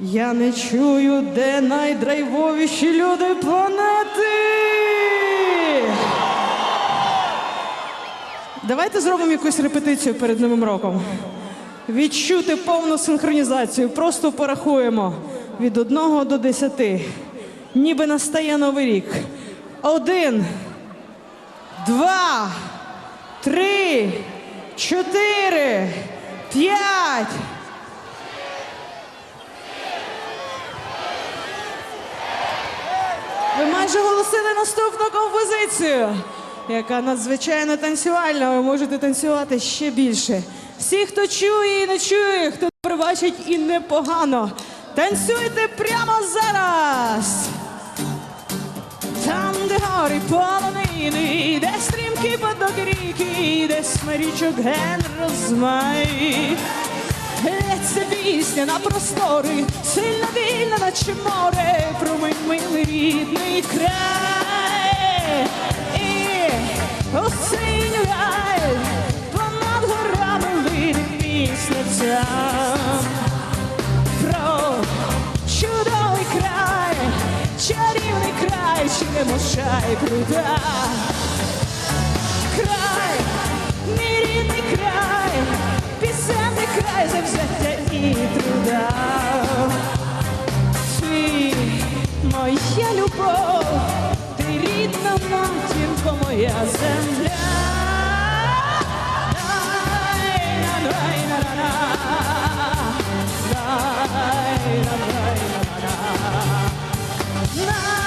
Я не чую, де найдрайвовіші люди планети. Давайте зробимо якусь репетицію перед Новим роком. Відчути повну синхронізацію. Просто порахуємо від 1 до 10. Ніби настає новий рік. Один, два, три, чотири, п'ять. Ви майже голосили наступну композицію, яка надзвичайно танцювальна. Ви можете танцювати ще більше. Всі, хто чує і не чує, хто пробачить і непогано. Танцюйте прямо зараз! Там, де гори полонини, де стрімкі потоки ріки, де смирічок ген розмай. Лється пісня на простори, сильно вільна, наче море, про мій милий рідний край. І осінь рай, понад горами лине пісня про чудовий край, чарівний край, Черемошай круда. Край, край завзяття і труда. Ти моя любов, ти рідна матінко, моя земля. Приїжджайте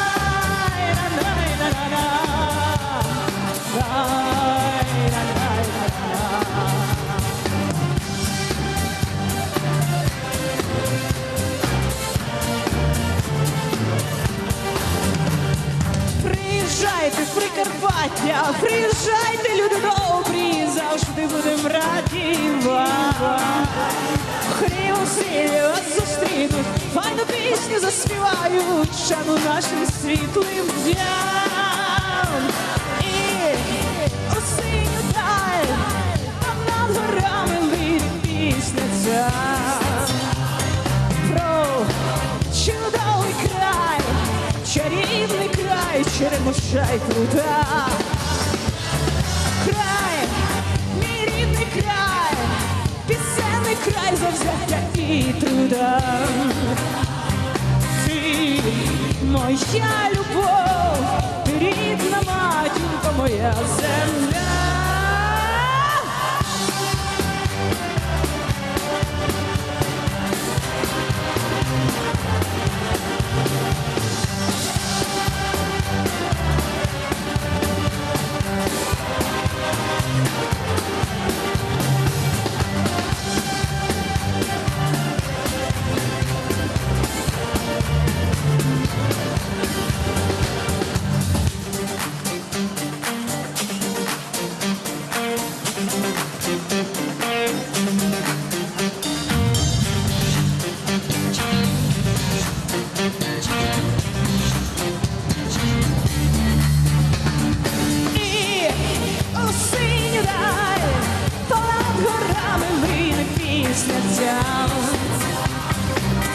Прикарпаття, приїжджайте, люди добрі, завжди будемо раді вам. Хрі вас зустрінуть, файну пісню заспівають, шану нашим світлим дням. І осінню даль, там над горами лине пісня ця. Про чудовий край, чарівний край, й круда. Край, мій рідний край, пісенний край завзяття і труда. Ти моя любов, ти рідна матінко, моя земля.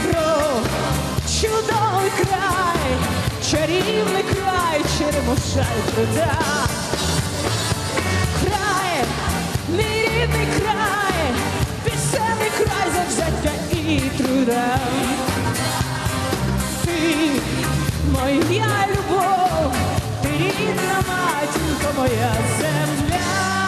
Про чудовий край, чарівний край, черемошай труда. Край, мій рідний край, пісенний край завзяття і труда. Ти моя любов, ти рідна матінко, моя земля.